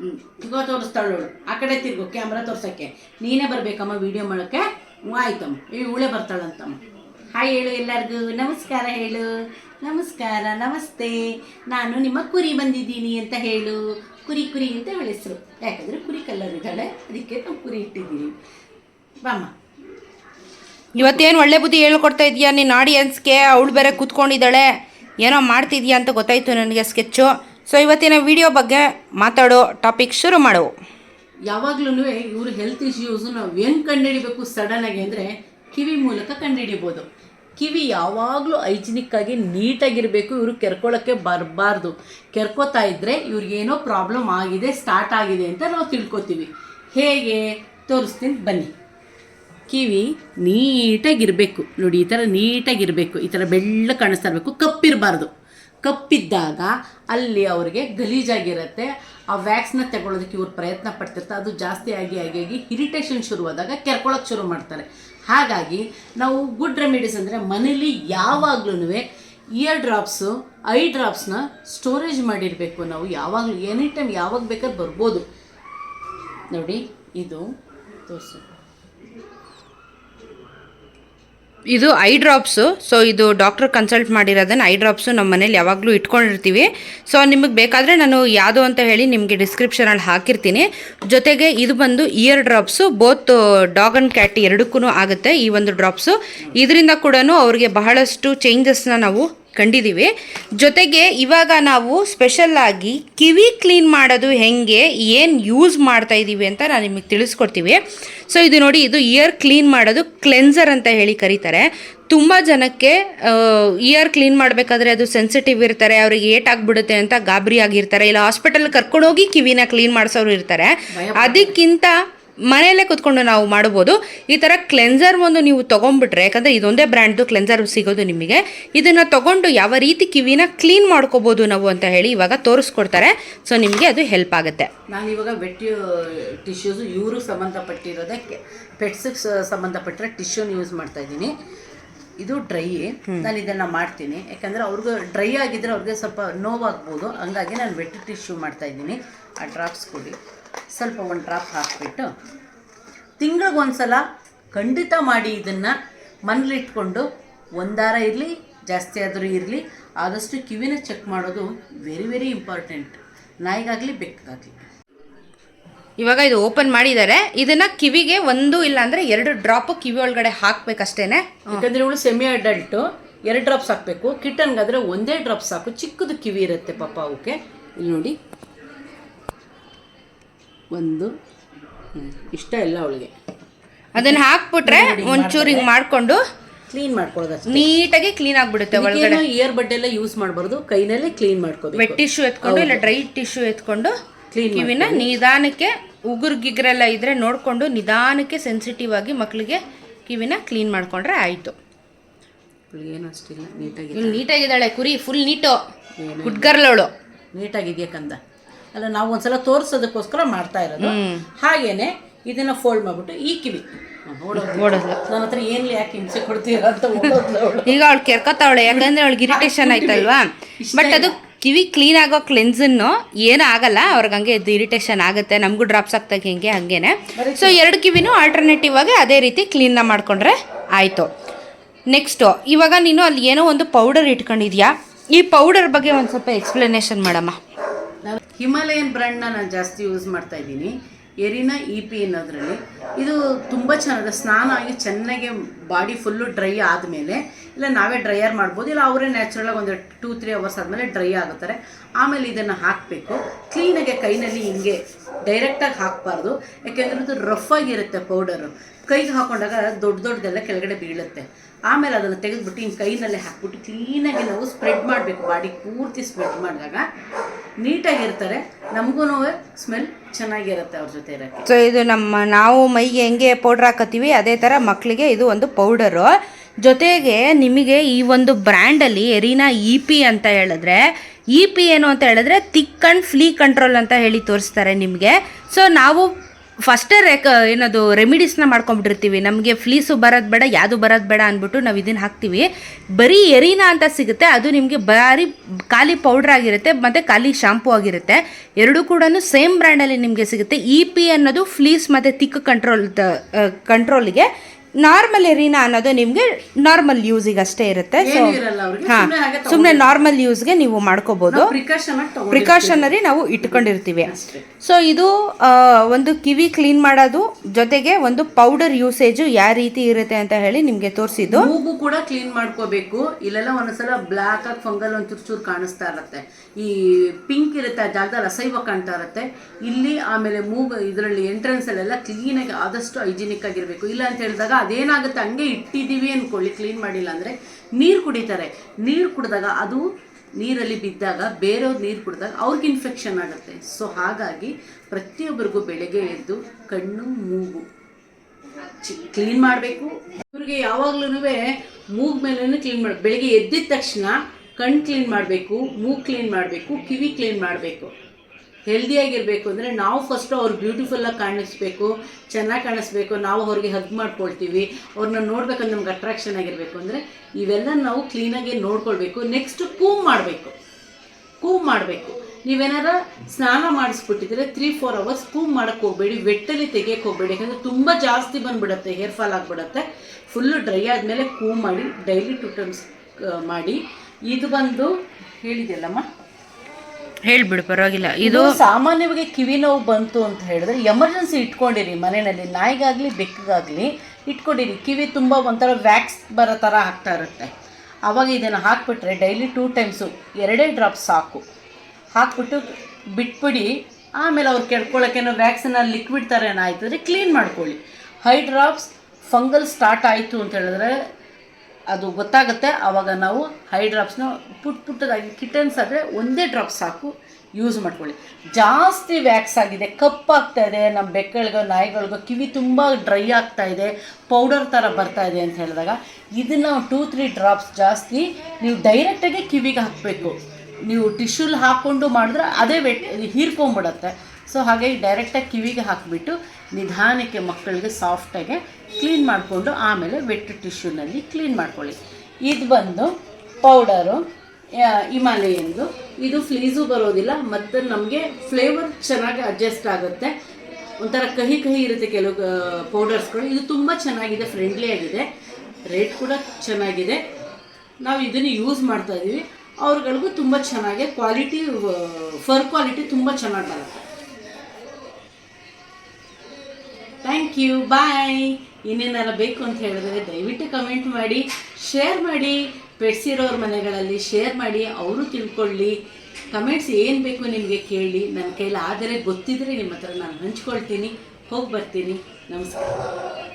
ಹ್ಞೂ ಇಗೋ ತೋರಿಸ್ತಾಳು ಆ ಕಡೆ ತಿರ್ಗು ಕ್ಯಾಮ್ರಾ ತೋರ್ಸೋಕ್ಕೆ. ನೀನೇ ಬರಬೇಕಮ್ಮ ವಿಡಿಯೋ ಮಾಡೋಕ್ಕೆ? ಆಯ್ತಮ್ಮ. ಈ ಉಳೆ ಬರ್ತಾಳಂತಮ್ಮ. ಹಾಯ್ ಹೇಳು ಎಲ್ಲರಿಗೂ. ನಮಸ್ಕಾರ ಹೇಳು. ನಮಸ್ಕಾರ, ನಮಸ್ತೆ. ನಾನು ನಿಮ್ಮ ಕುರಿ ಬಂದಿದ್ದೀನಿ ಅಂತ ಹೇಳು. ಕುರಿ ಕುರಿ ಅಂತ ಹೇಳಿಸ್ರು ಯಾಕಂದರೆ ಕುರಿ ಕಲ್ಲರ್ ಇದ್ದಾಳೆ. ಅದಕ್ಕೆ ನಾವು ಕುರಿ ಇಟ್ಟಿದ್ದೀನಿ ಬಾಮ್ಮ. ಇವತ್ತೇನು ಒಳ್ಳೆ ಬುದ್ಧಿ ಹೇಳ್ಕೊಡ್ತಾ ಇದೀಯಾ? ನಿನ್ನ ಆಡಿಯನ್ಸ್ಗೆ ಅವಳು ಬೇರೆ ಕೂತ್ಕೊಂಡಿದ್ದಾಳೆ. ಏನೋ ಮಾಡ್ತಿದ್ಯಾ ಅಂತ ಗೊತ್ತಾಯ್ತು ನನಗೆ ಸ್ಕೆಚ್ಚು ಸೊ ಇವತ್ತಿನ ವಿಡಿಯೋ ಬಗ್ಗೆ ಮಾತಾಡೋ ಟಾಪಿಕ್ ಶುರು ಮಾಡು. ಯಾವಾಗ್ಲೂ ಇವ್ರ ಹೆಲ್ತ್ ಇಶ್ಯೂಸ್ ನಾವು ಏನು ಕಂಡುಹಿಡಿಬೇಕು ಆಗಿ ಅಂದರೆ ಕಿವಿ ಮೂಲಕ ಕಂಡುಹಿಡಿಬೋದು. ಕಿವಿ ಯಾವಾಗಲೂ ಹೈಜಿನಿಕ್ ಆಗಿ ನೀಟಾಗಿರಬೇಕು, ಇವರು ಕೆರ್ಕೊಳ್ಳೋಕ್ಕೆ ಬರಬಾರ್ದು. ಕೆರ್ಕೋತಾ ಇದ್ದರೆ ಇವ್ರಿಗೇನೋ ಪ್ರಾಬ್ಲಮ್ ಆಗಿದೆ ಸ್ಟಾರ್ಟ್ ಆಗಿದೆ ಅಂತ ನಾವು ತಿಳ್ಕೊತೀವಿ. ಹೇಗೆ? ತೋರಿಸ್ತೀನಿ, ಬನ್ನಿ. ಕಿವಿ ನೀಟಾಗಿರಬೇಕು. ನೋಡಿ, ಈ ಥರ ನೀಟಾಗಿರಬೇಕು. ಈ ಥರ ಬೆಳ್ಳ ಕಾಣಿಸ್ತಾ ಇರಬೇಕು. ಕಪ್ಪಿರಬಾರ್ದು. ಕಪ್ಪಿದ್ದಾಗ ಅಲ್ಲಿ ಅವ್ರಿಗೆ ಗಲೀಜಾಗಿರುತ್ತೆ. ಆ ವ್ಯಾಕ್ಸ್ನ ತಗೊಳ್ಳೋದಕ್ಕೆ ಇವ್ರು ಪ್ರಯತ್ನ ಪಡ್ತಿರ್ತಾರೆ. ಅದು ಜಾಸ್ತಿ ಆಗಿ ಆಗಿ ಆಗಿ ಇರಿಟೇಷನ್ ಶುರುವಾದಾಗ ಕೆರ್ಕೊಳಕ್ಕೆ ಶುರು ಮಾಡ್ತಾರೆ. ಹಾಗಾಗಿ ನಾವು ಗುಡ್ ರೆಮಿಡೀಸ್ ಅಂದರೆ ಮನೇಲಿ ಯಾವಾಗ್ಲೂ ಇಯರ್ ಡ್ರಾಪ್ಸು ಐ ಡ್ರಾಪ್ಸ್ನ ಸ್ಟೋರೇಜ್ ಮಾಡಿರಬೇಕು ನಾವು. ಯಾವಾಗಲೂ ಎನಿ ಟೈಮ್ ಯಾವಾಗ ಬೇಕಾದ್ರೆ ಬರ್ಬೋದು. ನೋಡಿ, ಇದು ತೋರಿಸು. ಇದು ಐ ಡ್ರಾಪ್ಸು ಸೊ ಇದು ಡಾಕ್ಟರ್ ಕನ್ಸಲ್ಟ್ ಮಾಡಿರೋದನ್ನು ಐ ಡ್ರಾಪ್ಸು ನಮ್ಮ ಮನೇಲಿ ಯಾವಾಗಲೂ ಇಟ್ಕೊಂಡಿರ್ತೀವಿ. ಸೊ ನಿಮಗೆ ಬೇಕಾದರೆ ನಾನು ಯಾವುದು ಅಂತ ಹೇಳಿ ನಿಮಗೆ ಡಿಸ್ಕ್ರಿಪ್ಷನಲ್ಲಿ ಹಾಕಿರ್ತೀನಿ. ಜೊತೆಗೆ ಇದು ಬಂದು ear drops both dog and cat ಎರಡಕ್ಕೂ ಆಗುತ್ತೆ ಈ ಒಂದು ಡ್ರಾಪ್ಸು ಇದರಿಂದ ಕೂಡ ಅವ್ರಿಗೆ ಬಹಳಷ್ಟು ಚೇಂಜಸ್ನ ನಾವು ಕಂಡಿದ್ದೀವಿ. ಜೊತೆಗೆ ಇವಾಗ ನಾವು ಸ್ಪೆಷಲ್ ಆಗಿ ಕಿವಿ ಕ್ಲೀನ್ ಮಾಡೋದು ಹೆಂಗೆ ಏನು ಯೂಸ್ ಮಾಡ್ತಾ ಇದ್ದೀವಿ ಅಂತ ನಾನು ನಿಮಗೆ ತಿಳಿಸ್ಕೊಡ್ತೀವಿ. ಸೊ ಇದು ನೋಡಿ ಇದು ಇಯರ್ ಕ್ಲೀನ್ ಮಾಡೋದು ಕ್ಲೆನ್ಸರ್ ಅಂತ ಹೇಳಿ ಕರೀತಾರೆ. ತುಂಬ ಜನಕ್ಕೆ ಇಯರ್ ಕ್ಲೀನ್ ಮಾಡಬೇಕಾದ್ರೆ ಅದು ಸೆನ್ಸಿಟಿವ್ ಇರ್ತಾರೆ ಅವ್ರಿಗೆ ಏಟ್ ಆಗಿಬಿಡುತ್ತೆ ಅಂತ ಗಾಬರಿ ಆಗಿರ್ತಾರೆ. ಇಲ್ಲ ಹಾಸ್ಪಿಟಲ್ ಕರ್ಕೊಂಡೋಗಿ ಕಿವಿನ ಕ್ಲೀನ್ ಮಾಡಿಸೋರು ಇರ್ತಾರೆ. ಅದಕ್ಕಿಂತ ಮನೆಯಲ್ಲೇ ಕುತ್ಕೊಂಡು ನಾವು ಮಾಡ್ಬೋದು ಈ ಥರ ಕ್ಲೆನ್ಸರ್ ಒಂದು ನೀವು ತೊಗೊಂಡ್ಬಿಟ್ರೆ ಯಾಕಂದರೆ ಇದೊಂದೇ ಬ್ರ್ಯಾಂಡ್ದು ಕ್ಲೆನ್ಸರ್ ಸಿಗೋದು ನಿಮಗೆ. ಇದನ್ನು ತೊಗೊಂಡು ಯಾವ ರೀತಿ ಕಿವಿನ ಕ್ಲೀನ್ ಮಾಡ್ಕೋಬೋದು ನಾವು ಅಂತ ಹೇಳಿ ಇವಾಗ ತೋರಿಸ್ಕೊಡ್ತಾರೆ. ಸೊ ನಿಮಗೆ ಅದು ಹೆಲ್ಪ್ ಆಗುತ್ತೆ. ನಾನು ಇವಾಗ ವೆಟ್ ಟಿಶ್ಯೂಸು ಇವರು ಸಂಬಂಧಪಟ್ಟಿರೋದಕ್ಕೆ ಪೆಟ್ಸಿಗೆ ಸಂಬಂಧಪಟ್ಟಿರೋ ಟಿಶ್ಯೂನ ಯೂಸ್ ಮಾಡ್ತಾ ಇದ್ದೀನಿ. ಇದು ಡ್ರೈ ನಾನು ಇದನ್ನು ಮಾಡ್ತೀನಿ. ಯಾಕಂದರೆ ಅವ್ರಿಗೆ ಡ್ರೈ ಆಗಿದ್ರೆ ಅವ್ರಿಗೆ ಸ್ವಲ್ಪ ನೋವಾಗ್ಬೋದು. ಹಂಗಾಗಿ ನಾನು ವೆಟ್ ಟಿಶ್ಯೂ ಮಾಡ್ತಾ ಇದ್ದೀನಿ. ಆ ಡ್ರಾಪ್ಸ್ ಕೊಡಿ. ಸ್ವಲ್ಪ ಒಂದು ಡ್ರಾಪ್ ಹಾಕಿಬಿಟ್ಟು ತಿಂಗಳಿಗೊಂದ್ಸಲ ಖಂಡಿತ ಮಾಡಿ ಇದನ್ನು ಮನೇಲಿಟ್ಕೊಂಡು ಒಂದಾರ ಇರಲಿ ಜಾಸ್ತಿ ಆದರೂ ಇರಲಿ ಆದಷ್ಟು ಕಿವಿನ ಚೆಕ್ ಮಾಡೋದು ವೆರಿ ವೆರಿ ಇಂಪಾರ್ಟೆಂಟ್ ನಾಯಿಗಾಗಲಿ ಬೆಕ್ಕಾಗಲಿ ಇವಾಗ ಇದು ಓಪನ್ ಮಾಡಿದ್ದಾರೆ ಇದನ್ನ ಕಿವಿಗೆ ಒಂದು ಇಲ್ಲ ಅಂದ್ರೆ ಎರಡು ಡ್ರಾಪ್ ಕಿವಿ ಒಳಗಡೆ ಹಾಕ್ಬೇಕಷ್ಟೇನೆ. ಯಾಕಂದ್ರೆ ಇವಳು ಸೆಮಿ ಅಡಲ್ಟ್ ಎರಡು ಡ್ರಾಪ್ಸ್ ಹಾಕಬೇಕು. ಕಿಟನ್ಗಾದ್ರೆ ಒಂದೇ ಡ್ರಾಪ್ ಸಾಕು. ಚಿಕ್ಕದು ಕಿವಿ ಇರುತ್ತೆ ಪಾಪ ಅವಕ್ಕೆ ಇಲ್ಲಿ ನೋಡಿ. ಒಂದು ಇಷ್ಟ ಇಲ್ಲ ಅವಳಿಗೆ. ಅದನ್ನ ಹಾಕ್ಬಿಟ್ರೆ ಒಂಚೂರು ಹಿಂಗ್ ಮಾಡ್ಕೊಂಡು ಕ್ಲೀನ್ ಮಾಡ್ಕೊಳ್ಳೋದು ನೀಟಾಗಿ ಕ್ಲೀನ್ ಆಗಿಬಿಡುತ್ತೆ ಒಳಗಡೆ. ಇಯರ್ ಬಡ್ ಎಲ್ಲ ಯೂಸ್ ಮಾಡಬಾರ್ದು ಕೈನಲ್ಲೇ ಕ್ಲೀನ್ ಮಾಡ್ಕೋಬೇಕು. ವೆಟ್ ಟಿಶ್ಯೂ ಎತ್ಕೊಂಡು ಇಲ್ಲ ಡ್ರೈ ಟಿಶ್ಯೂ ಎತ್ಕೊಂಡು ಕ್ಲೀನ್ ಕಿವಿನ ನಿಧಾನಕ್ಕೆ ಉಗುರು ಗಿಗ್ರೆಲ್ಲ ಇದ್ರೆ ನೋಡಿಕೊಂಡು ನಿಧಾನಕ್ಕೆ ಸೆನ್ಸಿಟಿವ್ ಆಗಿ ಮಕ್ಕಳಿಗೆ ಕಿವಿನ ಕ್ಲೀನ್ ಮಾಡ್ಕೊಂಡ್ರೆ ಆಯಿತು. ಏನು ಅಷ್ಟಿಲ್ಲ ನೀಟಾಗಿ ನೀಟಾಗಿದ್ದಾಳೆ ಕುರಿ ಫುಲ್ ನೀಟು ಗುಡ್ಗರ್ಲವಳು ನೀಟಾಗಿದೆಯಾ ಕಂದ? ಅಲ್ಲ ನಾವು ಒಂದ್ಸಲ ತೋರಿಸೋದಕ್ಕೋಸ್ಕರ ಮಾಡ್ತಾ ಇರೋದು. ಹಾಗೇನೆ ಇದನ್ನ ಫೋಲ್ಡ್ ಮಾಡ್ಬಿಟ್ಟು ಈ ಕಿವಿ. ಓಡೋದ್ಲು. ನನ್ನ ಹತ್ರ ಏನ್ ಯಾಕೆ ಹಿಂಸೆ ಕೊಡ್ತೀರಾ ಅಂತ ಈಗ ಅವಳು ಕೆರ್ಕೋತಾವಳೆ ಯಾಕಂದ್ರೆ ಅವಳಿಗೆ ಇರಿಟೇಷನ್ ಆಯ್ತಲ್ವಾ? ಬಟ್ ಅದು ಕಿವಿ ಕ್ಲೀನ್ ಆಗೋ ಕ್ಲೆನ್ಸನ್ನು ಏನೂ ಆಗಲ್ಲ ಅವ್ರಿಗೆ ಹಂಗೆ ಇದು ಇರಿಟೇಷನ್ ಆಗುತ್ತೆ ನಮಗೂ ಡ್ರಾಪ್ಸ್ ಆಗ್ತಾಗ ಹಿಂಗೆ ಹಂಗೇನೆ. ಸೊ ಎರಡು ಕಿವಿನೂ ಆಲ್ಟರ್ನೇಟಿವ್ ಆಗಿ ಅದೇ ರೀತಿ ಕ್ಲೀನ್ನ ಮಾಡ್ಕೊಂಡ್ರೆ ಆಯಿತು. ನೆಕ್ಸ್ಟು ಇವಾಗ ನೀನು ಅಲ್ಲಿ ಏನೋ ಒಂದು ಪೌಡರ್ ಇಟ್ಕೊಂಡಿದ್ಯಾ? ಈ ಪೌಡರ್ ಬಗ್ಗೆ ಒಂದು ಸ್ವಲ್ಪ ಎಕ್ಸ್ಪ್ಲನೇಷನ್ ಮಾಡಮ್ಮ. ನಾನು ಹಿಮಾಲಯನ್ ಬ್ರ್ಯಾಂಡ್ನ ನಾನು ಜಾಸ್ತಿ ಯೂಸ್ ಮಾಡ್ತಾ ಇದ್ದೀನಿ. ಎರಿನಾ ಇ ಪಿ ಅನ್ನೋದ್ರಲ್ಲಿ. ಇದು ತುಂಬ ಚೆನ್ನಾಗಿದೆ ಸ್ನಾನ ಆಗಿ ಚೆನ್ನಾಗಿ ಬಾಡಿ ಫುಲ್ಲು ಡ್ರೈ ಆದಮೇಲೆ, ಇಲ್ಲ ನಾವೇ ಡ್ರೈಯರ್ ಮಾಡ್ಬೋದು, ಇಲ್ಲ ಅವರೇ ನ್ಯಾಚುರಲಾಗಿ ಒಂದು ಟೂ ತ್ರೀ ಅವರ್ಸ್ ಆದಮೇಲೆ ಡ್ರೈ ಆಗುತ್ತಾರೆ. ಆಮೇಲೆ ಇದನ್ನು ಹಾಕಬೇಕು. ಕ್ಲೀನಾಗೆ ಕೈನಲ್ಲಿ ಹಿಂಗೆ ಡೈರೆಕ್ಟಾಗಿ ಹಾಕಬಾರ್ದು. ಯಾಕೆಂದರೆ ಅದು ರಫ್ ಆಗಿರುತ್ತೆ ಪೌಡರು ಕೈಗೆ ಹಾಕೊಂಡಾಗ ದೊಡ್ಡ ದೊಡ್ಡದೆಲ್ಲ ಕೆಳಗಡೆ ಬೀಳುತ್ತೆ. ಆಮೇಲೆ ಅದನ್ನು ತೆಗೆದುಬಿಟ್ಟು ಹಿಂಗೆ ಕೈನಲ್ಲೇ ಹಾಕ್ಬಿಟ್ಟು ಕ್ಲೀನಾಗಿ ನಾವು ಸ್ಪ್ರೆಡ್ ಮಾಡಬೇಕು. ಬಾಡಿ ಪೂರ್ತಿ ಸ್ಪ್ರೆಡ್ ಮಾಡಿದಾಗ ನೀಟಾಗಿರ್ತಾರೆ. ನಮಗೂ ಸ್ಮೆಲ್ ಚೆನ್ನಾಗಿರುತ್ತೆ ಅವ್ರ ಜೊತೆ ಇರೋಕ್ಕೆ. ಸೊ ಇದು ನಮ್ಮ ನಾವು ಮೈಗೆ ಹೆಂಗೆ ಪೌಡ್ರ್ ಹಾಕತ್ತೀವಿ, ಅದೇ ಥರ ಮಕ್ಕಳಿಗೆ ಇದು ಒಂದು ಪೌಡರು ಜೊತೆಗೆ ನಿಮಗೆ ಈ ಒಂದು ಬ್ರ್ಯಾಂಡಲ್ಲಿ ಎರಿನಾ ಇ ಪಿ ಅಂತ ಹೇಳಿದ್ರೆ ಇ ಪಿ ಏನು ಅಂತ ಹೇಳಿದ್ರೆ ತಿಕ್ ಅಂಡ್ ಫ್ಲೀ ಕಂಟ್ರೋಲ್ ಅಂತ ಹೇಳಿ ತೋರಿಸ್ತಾರೆ ನಿಮಗೆ. ಸೊ ನಾವು ಫಸ್ಟೇ ರೆಕ ಏನದು ರೆಮಿಡೀಸ್ನ ಮಾಡ್ಕೊಂಬಿಟ್ಟಿರ್ತೀವಿ ನಮಗೆ ಫ್ಲೀಸು ಬರೋದು ಬೇಡ, ಯಾವುದು ಬರೋದು ಬೇಡ ಅಂದ್ಬಿಟ್ಟು ನಾವು ಇದನ್ನು ಹಾಕ್ತೀವಿ. ಬರೀ ಎರಿನಾ ಅಂತ ಸಿಗುತ್ತೆ, ಅದು ನಿಮಗೆ ಭಾರಿ ಖಾಲಿ ಪೌಡ್ರ್ ಆಗಿರುತ್ತೆ, ಮತ್ತು ಖಾಲಿ ಶಾಂಪೂ ಆಗಿರುತ್ತೆ. ಎರಡೂ ಕೂಡ ಸೇಮ್ ಬ್ರ್ಯಾಂಡಲ್ಲಿ ನಿಮಗೆ ಸಿಗುತ್ತೆ. ಇ ಪಿ ಅನ್ನೋದು ಫ್ಲೀಸ್ ಮತ್ತು ತಿಕ್ ಕಂಟ್ರೋಲ್ ಕಂಟ್ರೋಲಿಗೆ ನಾರ್ಮಲ್ ಎರಿನಾ ಅನ್ನೋದು ನಿಮಗೆ ನಾರ್ಮಲ್ ಯೂಸಿಗೆ ಅಷ್ಟೇ ಇರುತ್ತೆ. ಸೊ ಹಾಂ ಸುಮ್ಮನೆ ನಾರ್ಮಲ್ ಯೂಸ್ಗೆ ನೀವು ಮಾಡ್ಕೋಬೋದು. ಪ್ರಿಕಾಷನರಿ ನಾವು ಇಟ್ಕೊಂಡಿರ್ತೀವಿ. ಸೊ ಇದು ಒಂದು ಕಿವಿ ಕ್ಲೀನ್ ಮಾಡೋದು ಜೊತೆಗೆ ಒಂದು ಪೌಡರ್ ಯೂಸೇಜು ಯಾವ ರೀತಿ ಇರುತ್ತೆ ಅಂತ ಹೇಳಿ ನಿಮಗೆ ತೋರಿಸಿದ್ದು. ಮೂಗು ಕೂಡ ಕ್ಲೀನ್ ಮಾಡ್ಕೋಬೇಕು. ಇಲ್ಲೆಲ್ಲ ಒಂದೊಂದ್ಸಲ ಬ್ಲ್ಯಾಕ್ ಆಗಿ ಫಂಗಲ್ ಒಂದು ಚೂರು ಚೂರ್ ಕಾಣಿಸ್ತಾ ಇರುತ್ತೆ. ಈ ಪಿಂಕ್ ಇರುತ್ತೆ ಆ ಜಾಗದಲ್ಲಿ ಅಸೈವ ಕಾಣ್ತಾ ಇರುತ್ತೆ. ಇಲ್ಲಿ ಆಮೇಲೆ ಮೂಗು ಇದರಲ್ಲಿ ಎಂಟ್ರೆನ್ಸ್ ಅಲ್ಲೆಲ್ಲ ಕ್ಲೀನಾಗಿ ಆದಷ್ಟು ಹೈಜಿನಿಕ್ ಆಗಿರಬೇಕು. ಇಲ್ಲ ಅಂತ ಹೇಳಿದಾಗ ಅದೇನಾಗುತ್ತೆ? ಹಂಗೆ ಇಟ್ಟಿದ್ದೀವಿ ಅಂದ್ಕೊಳ್ಳಿ ಕ್ಲೀನ್ ಮಾಡಿಲ್ಲ ಅಂದರೆ ನೀರು ಕುಡಿತಾರೆ. ನೀರು ಕುಡಿದಾಗ ಅದು ನೀರಲ್ಲಿ ಬಿದ್ದಾಗ, ಬೇರೆಯವ್ರು ನೀರು ಕುಡಿದಾಗ ಅವ್ರಿಗೆ ಇನ್ಫೆಕ್ಷನ್ ಆಗುತ್ತೆ. ಸೊ ಹಾಗಾಗಿ ಪ್ರತಿಯೊಬ್ಬರಿಗೂ ಬೆಳಗ್ಗೆ ಎದ್ದು ಕಣ್ಣು ಮೂಗು. ಕ್ಲೀನ್ ಮಾಡಬೇಕು. ಇವ್ರಿಗೆ ಯಾವಾಗ್ಲೂ ಮೂಗ್ ಮೇಲೂ ಕ್ಲೀನ್ ಮಾಡಿ, ಬೆಳಗ್ಗೆ ಎದ್ದಿದ ತಕ್ಷಣ ಕಣ್ಣು ಕ್ಲೀನ್ ಮಾಡಬೇಕು, ಮೂಗು ಕ್ಲೀನ್ ಮಾಡಬೇಕು, ಕಿವಿ ಕ್ಲೀನ್ ಮಾಡಬೇಕು. ಹೆಲ್ದಿಯಾಗಿರಬೇಕು ಅಂದರೆ ನಾವು ಫಸ್ಟು ಅವ್ರು ಬ್ಯೂಟಿಫುಲ್ಲಾಗಿ ಕಾಣಿಸ್ಬೇಕು, ಚೆನ್ನಾಗಿ ಕಾಣಿಸ್ಬೇಕು, ನಾವು ಅವ್ರಿಗೆ ಹಗ್ ಮಾಡ್ಕೊಳ್ತೀವಿ ಅವ್ರನ್ನ ನೋಡ್ಬೇಕಂದ್ರೆ ನಮ್ಗೆ ಅಟ್ರಾಕ್ಷನ್ ಆಗಿರಬೇಕು ಅಂದರೆ ಇವೆಲ್ಲ ನಾವು ಕ್ಲೀನಾಗಿ ನೋಡ್ಕೊಳ್ಬೇಕು. ನೆಕ್ಸ್ಟ್ ಕೂಮ್ ಮಾಡಬೇಕು. ಕೂಮ್ ಮಾಡಬೇಕು. ನೀವೇನಾರ ಸ್ನಾನ ಮಾಡಿಸ್ಬಿಟ್ಟಿದ್ರೆ ತ್ರೀ ಫೋರ್ ಅವರ್ಸ್ ಕೂಮ್ ಮಾಡಕ್ಕೆ ಹೋಗಬೇಡಿ, ವೆಟ್ಟಲ್ಲಿ ತೆಗಿಯಕ್ಕೆ ಹೋಗಬೇಡಿ. ಯಾಕಂದರೆ ತುಂಬ ಜಾಸ್ತಿ ಬಂದುಬಿಡತ್ತೆ ಹೇರ್ ಫಾಲ್ ಆಗಿಬಿಡುತ್ತೆ. ಫುಲ್ಲು ಡ್ರೈ ಆದಮೇಲೆ ಕೂಮ್ ಮಾಡಿ ಡೈಲಿ ಟು ಟೈಮ್ಸ್ ಮಾಡಿ. ಇದು ಬಂದು ಹೇಳಿದೆಯಲ್ಲಮ್ಮ? ಹೇಳ್ಬಿಡು ಪರವಾಗಿಲ್ಲ. ಇದು ಸಾಮಾನ್ಯವಾಗಿ ಕಿವಿ ನೋವು ಬಂತು ಅಂತ ಹೇಳಿದ್ರೆ ಎಮರ್ಜೆನ್ಸಿ ಇಟ್ಕೊಂಡಿರಿ ಮನೆಯಲ್ಲಿ ನಾಯಿಗಾಗಲಿ ಬೆಕ್ಕಿಗಾಗಲಿ ಇಟ್ಕೊಂಡಿರಿ. ಕಿವಿ ತುಂಬ ಒಂಥರ ವ್ಯಾಕ್ಸ್ ಬರೋ ಥರ ಆಗ್ತಾ ಇರುತ್ತೆ. ಆವಾಗ ಇದನ್ನು ಹಾಕ್ಬಿಟ್ರೆ ಡೈಲಿ ಟೂ ಟೈಮ್ಸು ಎರಡೇ ಡ್ರಾಪ್ಸ್ ಸಾಕು. ಹಾಕ್ಬಿಟ್ಟು ಬಿಟ್ಬಿಡಿ ಆಮೇಲೆ ಅವ್ರು ಕೆಡ್ಕೊಳ್ಳೋಕ್ಕೇನೋ ವ್ಯಾಕ್ಸಿನ ಲಿಕ್ವಿಡ್ ಥರ ಏನಾಯ್ತಂದರೆ ಕ್ಲೀನ್ ಮಾಡ್ಕೊಳ್ಳಿ. ಹೈ ಡ್ರಾಪ್ಸ್ ಫಂಗಲ್ ಸ್ಟಾರ್ಟ್ ಆಯಿತು ಅಂತ ಹೇಳಿದ್ರೆ ಅದು ಗೊತ್ತಾಗುತ್ತೆ. ಆವಾಗ ನಾವು ಹೈ ಡ್ರಾಪ್ಸ್ನ ಪುಟ್ ಪುಟ್ಟದಾಗಿ ಕಿಟನ್ಸ್ ಆದರೆ ಒಂದೇ ಡ್ರಾಪ್ ಸಾಕು ಯೂಸ್ ಮಾಡ್ಕೊಳ್ಳಿ. ಜಾಸ್ತಿ ವ್ಯಾಕ್ಸ್ ಆಗಿದೆ, ಕಪ್ಪಾಗ್ತಾ ಇದೆ ನಮ್ಮ ಬೆಕ್ಕಳಿಗೋ, ನಾಯಿಗಳಿಗೋ, ಕಿವಿ ತುಂಬ ಡ್ರೈ ಆಗ್ತಾ ಇದೆ ಪೌಡರ್ ಥರ ಬರ್ತಾ ಇದೆ ಅಂತ ಹೇಳಿದಾಗ ಇದನ್ನು ಟೂ ತ್ರೀ ಡ್ರಾಪ್ಸ್ ಜಾಸ್ತಿ ನೀವು ಡೈರೆಕ್ಟಾಗಿ ಕಿವಿಗೆ ಹಾಕಬೇಕು. ನೀವು ಟಿಶ್ಯೂಲ್ ಹಾಕ್ಕೊಂಡು ಮಾಡಿದ್ರೆ ಅದೇ ವೆಟ್ ಹೀರ್ಕೊಂಬಿಡತ್ತೆ. ಸೊ ಹಾಗಾಗಿ ಡೈರೆಕ್ಟಾಗಿ ಕಿವಿಗೆ ಹಾಕಿಬಿಟ್ಟು ನಿಧಾನಕ್ಕೆ ಮಕ್ಕಳಿಗೆ ಸಾಫ್ಟಾಗಿ ಕ್ಲೀನ್ ಮಾಡಿಕೊಂಡು ಆಮೇಲೆ ವೆಟ್ ಟಿಶ್ಯೂನಲ್ಲಿ ಕ್ಲೀನ್ ಮಾಡ್ಕೊಳ್ಳಿ. ಇದು ಬಂದು ಪೌಡರು ಹಿಮಾಲಯನ್ದು ಇದು ಫ್ಲೀಸು ಬರೋದಿಲ್ಲ, ಮತ್ತು ನಮಗೆ ಫ್ಲೇವರ್ ಚೆನ್ನಾಗಿ ಅಡ್ಜಸ್ಟ್ ಆಗುತ್ತೆ. ಒಂಥರ ಕಹಿ ಕಹಿ ಇರುತ್ತೆ ಕೆಲವು ಪೌಡರ್ಸ್ಗಳು ಇದು ತುಂಬ ಚೆನ್ನಾಗಿದೆ ಫ್ರೆಂಡ್ಲಿ ಆಗಿದೆ. ರೇಟ್ ಕೂಡ ಚೆನ್ನಾಗಿದೆ. ನಾವು ಇದನ್ನು ಯೂಸ್ ಮಾಡ್ತಾ ಇದ್ದೀವಿ ಅವ್ರುಗಳಿಗೂ ತುಂಬ ಚೆನ್ನಾಗಿ ಕ್ವಾಲಿಟಿ ಫರ್ ಕ್ವಾಲಿಟಿ ತುಂಬ ಚೆನ್ನಾಗಿ ಬರುತ್ತೆ. ಥ್ಯಾಂಕ್ ಯು ಬಾಯ್ ಇನ್ನೇನಾರ ಬೇಕು ಅಂತ ಹೇಳಿದ್ರೆ ದಯವಿಟ್ಟು ಕಮೆಂಟ್ ಮಾಡಿ ಶೇರ್ ಮಾಡಿ ಪೆಟ್ಸಿರೋರ ಮನೆಗಳಲ್ಲಿ ಶೇರ್ ಮಾಡಿ, ಅವರು ತಿಳ್ಕೊಳ್ಳಿ. ಕಮೆಂಟ್ಸ್ ಏನು ಬೇಕು ನಿಮಗೆ ಕೇಳಿ. ನನ್ನ ಕೈಲಿ ಆದರೆ ಗೊತ್ತಿದ್ರೆ ನಿಮ್ಮ ಹತ್ರ ನಾನು ಹಂಚ್ಕೊಳ್ತೀನಿ. ಹೋಗಿ ಬರ್ತೀನಿ. ನಮಸ್ಕಾರ.